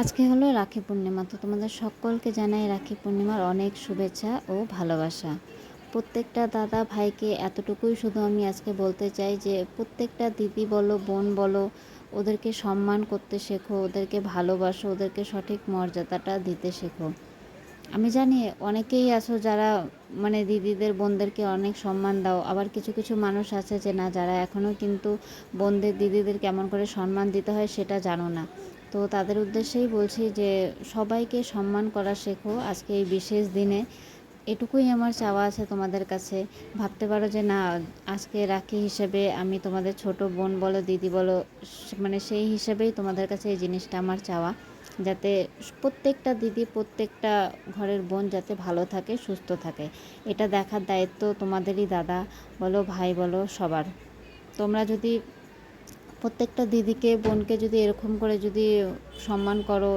আজকে হলো রাখি পূর্ণিমা, তো তোমাদের সকলকে জানাই রাখি পূর্ণিমার অনেক শুভেচ্ছা ও ভালোবাসা। প্রত্যেকটা দাদা ভাইকে এতটুকুই শুধু আমি আজকে বলতে চাই যে, প্রত্যেকটা দিদি বলো, বোন বলো, ওদেরকে সম্মান করতে শেখো, ওদেরকে ভালোবাসো, ওদেরকে সঠিক মর্যাদাটা দিতে শেখো। আমি জানি অনেকেই আছো যারা মানে দিদিদের, বোনদেরকে অনেক সম্মান দাও, আবার কিছু কিছু মানুষ আছে যে না, যারা এখনও কিন্তু বোনদের, দিদিদের কেমন করে সম্মান দিতে হয় সেটা জানো না। তো তাদের উদ্দেশ্যেই বলছি যে সবাইকে সম্মান করা শেখো আজকে এই বিশেষ দিনে। এটুকুই আমার চাওয়া আছে তোমাদের কাছে। ভাবতে পারো যে না, আজকে রাখি হিসেবে আমি তোমাদের ছোট বোন বলো, দিদি বলো মানে সেই হিসেবেই তোমাদের কাছে এই জিনিসটা আমার চাওয়া। যাতে প্রত্যেকটা দিদি, প্রত্যেকটা ঘরের বোন যাতে ভালো থাকে, সুস্থ থাকে। এটা দেখার দায়িত্ব তোমাদেরই দাদা বলো, ভাই বলো, সবার। তোমরা যদি প্রত্যেকটা দিদিকে, বোনকে যদি এরকম করে যদি সম্মান করো,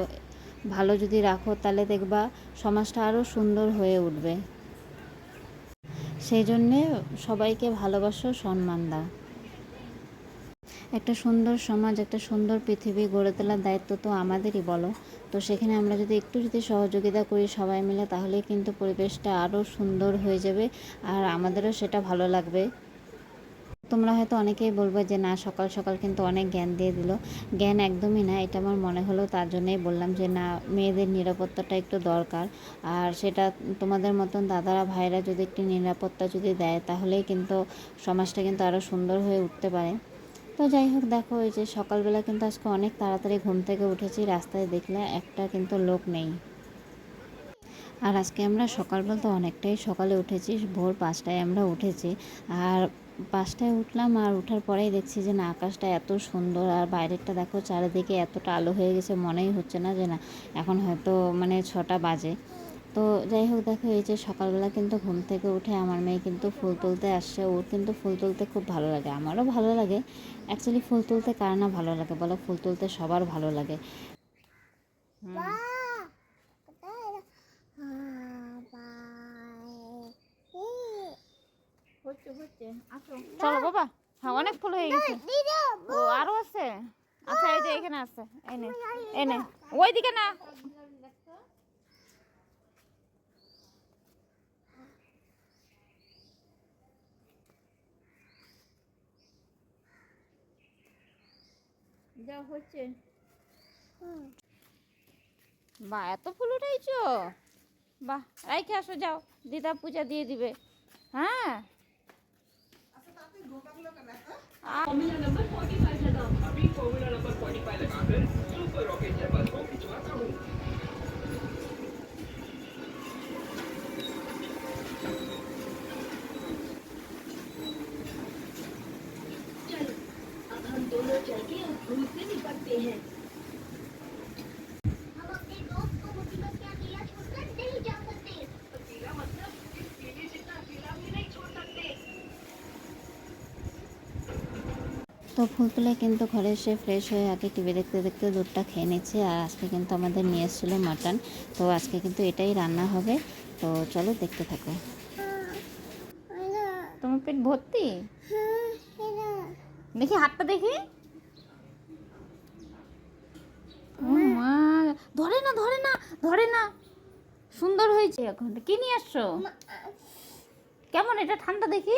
ভালো যদি রাখো, তাহলে দেখবা সমাজটা আরও সুন্দর হয়ে উঠবে। সেই জন্যে সবাইকে ভালোবাসো, সম্মান দাও। একটা সুন্দর সমাজ, একটা সুন্দর পৃথিবী গড়ে তোলার দায়িত্ব তো আমাদেরই বলো। তো সেখানে আমরা যদি একটু যদি সহযোগিতা করি সবাই মিলে তাহলে কিন্তু পরিবেশটা আরও সুন্দর হয়ে যাবে, আর আমাদেরও সেটা ভালো লাগবে। তোমরা হয়তো অনেকেই বলবে যে, না, সকাল সকাল কিন্তু অনেক জ্ঞান দিয়ে দিল। জ্ঞান একদমই না, এটা আমার মনে হলো, তার জন্যই বললাম যে, না, মেয়েদের নিরাপত্তাটা একটু দরকার। আর সেটা তোমাদের মতন দাদারা ভাইরা যদি একটু নিরাপত্তা যদি দেয়, তাহলেই কিন্তু সমাজটা কিন্তু আরও সুন্দর হয়ে উঠতে পারে। তো যাই হোক, দেখো ওই যে সকালবেলা কিন্তু আজকে অনেক তাড়াতাড়ি ঘুম থেকে উঠেছি, রাস্তায় দেখলে একটা কিন্তু লোক নেই। আর আজকে আমরা সকাল বলতে অনেকটাই সকালে উঠেছি, ভোর পাঁচটায় আমরা উঠেছি। আর পাঁচটায় উঠলাম আর ওঠার পরেই দেখছি যে না, আকাশটা এত সুন্দর আর বাইরেরটা দেখো চারিদিকে এতটা আলো হয়ে গেছে, মনেই হচ্ছে না যে না, এখন হয়তো মানে ছটা বাজে। তো যাই হোক দেখো, এই যে সকালবেলা কিন্তু ঘুম থেকে উঠে আমার মেয়ে কিন্তু ফুল তুলতে আসছে, ওর কিন্তু ফুল তুলতে খুব ভালো লাগে, আমারও ভালো লাগে। অ্যাকচুয়ালি ফুল তুলতে কার না ভালো লাগে বলো? ফুল তুলতে সবার ভালো লাগে। হুম। হচ্ছে হচ্ছে আসো চলো বাবা। হ্যাঁ অনেক ফুল হয়ে গেছে। ও আরও আছে? আচ্ছা এই যে এখানে আছে। এনে এনে ওইদিকে না। যা হচ্ছে। বা এত ফুল উঠাইছো? বাহ রাইখে আসো যাও। দিদা পূজা দিয়ে দিবে। হ্যাঁ? दोनों चल के उस भूत से निपटते हैं। তো ফুল তুলে কিন্তু ঘরে এসে ফ্রেশ হয়ে আগে টিভি দেখতে দেখতে দুধটা খেয়ে নিচ্ছি আর আজকে কিন্তু আমাদের নিয়ে এসেছিল মাটন তো আজকে কিন্তু এটাই রান্না হবে। তো চলো দেখতে থাকো। তোমার পেট ভর্তি? দেখি হাতটা দেখি। ও মা। ধরে না ধরে না ধরে না। সুন্দর হয়েছে এখন। কি নিয়ে আসছো? কেমন এটা ঠান্ডা দেখি?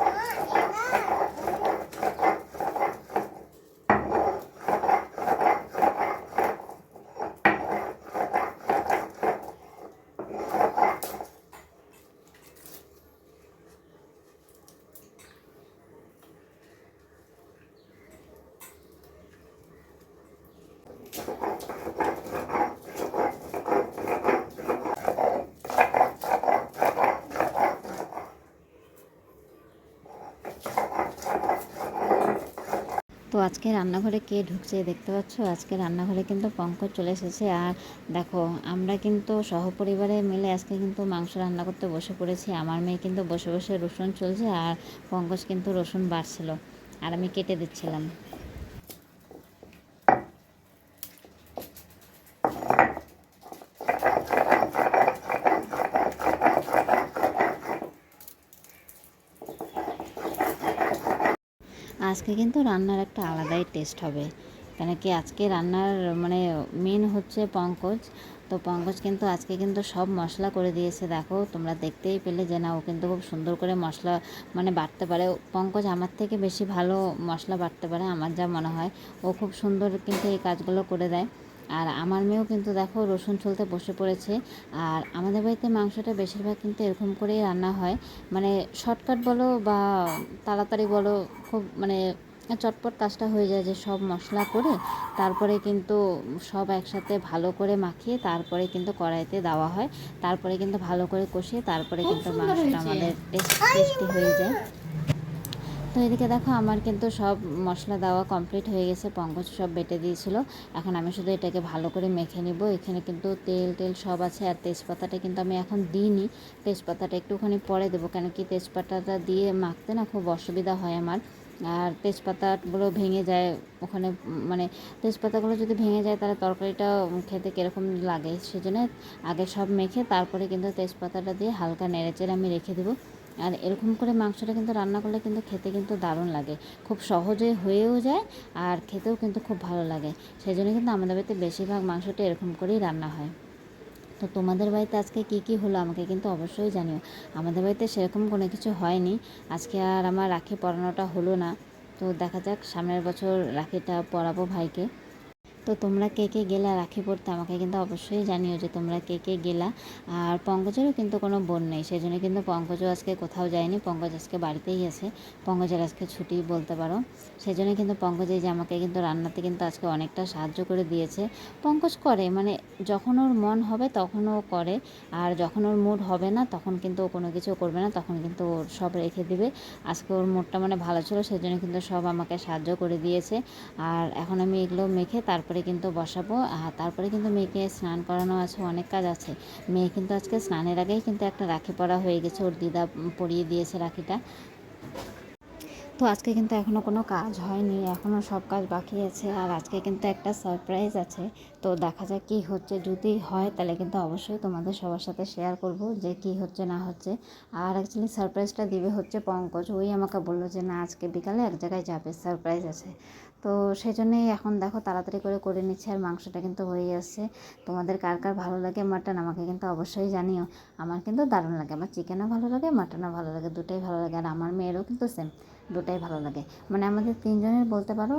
তো আজকে রান্নাঘরে কে ঢুকছে দেখতে পাচ্ছ? আজকে রান্নাঘরে কিন্তু পঙ্কজ চলে এসেছে। আর দেখো, আমরা কিন্তু সহপরিবারে মিলে আজকে কিন্তু মাংস রান্না করতে বসে পড়েছি। আমার মেয়ে কিন্তু বসে বসে রসুন চলছে আর পঙ্কজ কিন্তু রসুন বাড়ছিল। আর আমি কেটে দিচ্ছিলাম। আজকে কিন্তু রান্নার একটা আলাদাই টেস্ট হবে। কেন কি আজকে রান্নার মানে মেন হচ্ছে পঙ্কজ। তো পঙ্কজ কিন্তু আজকে কিন্তু সব মশলা করে দিয়েছে। দেখো, তোমরা দেখতেই পেলে যে না, ও কিন্তু খুব সুন্দর করে মশলা মানে বাটতে পারে। পঙ্কজ আমার থেকে বেশি ভালো মশলা বাটতে পারে, আমার যা মনে হয়। ও খুব সুন্দর কিন্তু এই কাজগুলো করে দেয়। আর আমার মেয়েও কিন্তু দেখো রসুন ছুলতে বসে পড়েছে। আর আমাদের বাড়িতে মাংসটা বেশিরভাগ কিন্তু এরকম করেই রান্না হয়। মানে শর্টকাট বলো বা তাড়াতাড়ি বলো খুব মানে চটপট কাজটা হয়ে যায় যে সব মশলা করে তারপরে কিন্তু সব একসাথে ভালো করে মাখিয়ে তারপরে কিন্তু কড়াইতে দেওয়া হয়। তারপরে কিন্তু ভালো করে কষিয়ে তারপরে কিন্তু মাংসটা আমাদের টেস্ট টেস্টি হয়ে যায়। তো এদিকে দেখো, আমার কিন্তু সব মশলা দেওয়া কমপ্লিট হয়ে গেছে পঙ্কজ সব বেটে দিয়েছিল। এখন আমি শুধু এটাকে ভালো করে মেখে নিব। এখানে কিন্তু তেল, টেল সব আছে, আর তেজপাতাটা কিন্তু আমি এখন দিইনি। তেজপাতাটা একটুখানি পরে দেবো, কেন কি তেজপাতাটা দিয়ে মাখতে না খুব অসুবিধা হয় আমার। আর তেজপাতাগুলো ভেঙে যায় ওখানে মানে তেজপাতাগুলো যদি ভেঙে যায়, তাহলে তরকারিটা খেতে কীরকম লাগে? সেজন্য আগে সব মেখে তারপরে কিন্তু তেজপাতাটা দিয়ে হালকা নেড়েচেড়ে আমি রেখে দেবো। আর এরকম করে মাংসটা কিন্তু রান্না করলে কিন্তু খেতে কিন্তু দারুণ লাগে। খুব সহজে হয়েও যায় আর খেতেও কিন্তু খুব ভালো লাগে। সেই জন্য কিন্তু আমাদের বাড়িতে বেশিরভাগ মাংসটা এরকম করেই রান্না হয়। তো তোমাদের বাড়িতে আজকে কী কী হলো আমাকে কিন্তু অবশ্যই জানিও। আমাদের বাড়িতে সেরকম কোনো কিছু হয়নি। আজকে আর আমার রাখি পরানোটা হলো না। তো দেখা যাক, সামনের বছর রাখিটা পরাবো ভাইকে। তো তোমরা কে কে গেলা রাখি পড়তে আমাকে কিন্তু অবশ্যই জানিও যে তোমরা কে কে গেলা। আর পঙ্কজেরও কিন্তু কোনো বোন নেই সেই জন্য কিন্তু পঙ্কজও আজকে কোথাও যায়নি, পঙ্কজ আজকে বাড়িতেই আছে। পঙ্কজের আজকে ছুটি বলতে পারো। সেই জন্য কিন্তু পঙ্কজ এই যে আমাকে কিন্তু রান্নাতে কিন্তু আজকে অনেকটা সাহায্য করে দিয়েছে। পঙ্কজ করে মানে যখন ওর মন হবে তখন ও করে, আর যখন ওর মুড হবে না তখন কিন্তু ও কোনো কিছু করবে না, তখন কিন্তু ওর সব রেখে দিবে। আজকে ওর মুডটা মানে ভালো ছিল সেই জন্য কিন্তু সব আমাকে সাহায্য করে দিয়েছে। আর এখন আমি এগুলো মেখে তারপরে কিন্তু বসাবো। আর তারপরে কিন্তু মেয়েকে স্নান করানো আছে, অনেক কাজ আছে। মেয়ে কিন্তু আজকে স্নানের আগেই কিন্তু একটা রাখি পরা হয়ে গেছে, ওর দিদা পরিয়ে দিয়েছে রাখিটা। তো আজকে কিন্তু এখনও কোনো কাজ হয়নি এখনও সব কাজ বাকি আছে। আর আজকে কিন্তু একটা সারপ্রাইজ আছে। তো দেখা যাক কী হচ্ছে, যদি হয় তাহলে কিন্তু অবশ্যই তোমাদের সবার সাথে শেয়ার করব যে কী হচ্ছে, না হচ্ছে। আর অ্যাকচুয়ালি সারপ্রাইজটা দিবে হচ্ছে পঙ্কজ। ওই আমাকে বলল যে, না, আজকে বিকালে এক জায়গায় যাবে সারপ্রাইজ আছে। তো সেই জন্যেই এখন দেখো তাড়াতাড়ি করে করে নিচ্ছে আর মাংসটা কিন্তু হয়ে যাচ্ছে তোমাদের কার কার ভালো লাগে মাটন আমাকে কিন্তু অবশ্যই জানিও। আমার কিন্তু দারুণ লাগে, আমার চিকেনও ভালো লাগে মাটনও ভালো লাগে, দুটাই ভালো লাগে আর আমার মেয়েরও কিন্তু সেম দুটাই ভালো লাগে। মানে আমাদের তিনজনের বলতে পারো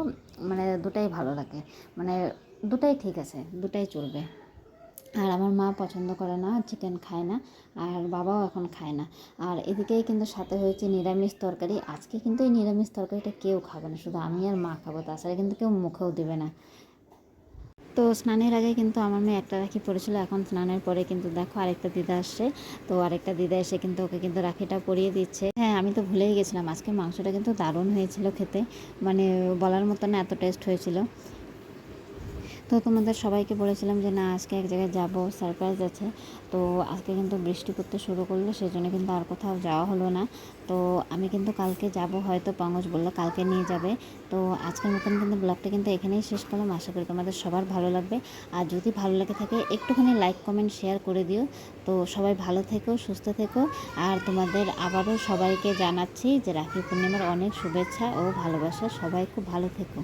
মানে দুটাই ভালো লাগে মানে দুটাই ঠিক আছে, দুটাই চলবে। আর আমার মা পছন্দ করে না চিকেন খায় না, আর বাবাও এখন খায় না। আর এদিকেই কিন্তু সাথে হয়েছে নিরামিষ তরকারি। আজকে কিন্তু এই নিরামিষ তরকারিটা কেউ খাবে না, শুধু আমি আর মা খাব, তাছাড়া কিন্তু কেউ মুখেও দেবে না। তো স্নানের আগে কিন্তু আমার মেয়ে একটা রাখি পড়েছিল এখন স্নানের পরে কিন্তু দেখো আরেকটা দিদা আসছে। তো আরেকটা দিদা এসে কিন্তু ওকে কিন্তু রাখিটা পরিয়ে দিচ্ছে। হ্যাঁ আমি তো ভুলেই গেছিলাম, আজকে মাংসটা কিন্তু দারুণ হয়েছিল খেতে। মানে বলার মতো না এত টেস্ট হয়েছিল। তো তোমাদের সবাইকে বলেছিলাম যে, না, আজকে এক জায়গায় যাব সারপ্রাইজ আছে। তো আজকে কিন্তু বৃষ্টি করতে শুরু করল সেই জন্য কিন্তু আর কোথাও যাওয়া হলো না। তো আমি কিন্তু কালকে যাব হয়তো পঙ্কজ বলল কালকে নিয়ে যাবে। তো আজকের মতন কিন্তু ব্লগটা কিন্তু এখানেই শেষ করলাম। আশা করি তোমাদের সবার ভালো লাগবে। আর যদি ভালো লেগে থাকে, একটুখানি লাইক কমেন্ট শেয়ার করে দিও। তো সবাই ভালো থেকো, সুস্থ থেকো। আর তোমাদের আবারও সবাইকে জানাচ্ছি যে, রাখি পূর্ণিমার অনেক শুভেচ্ছা ও ভালোবাসা। সবাই খুব ভালো থেকো।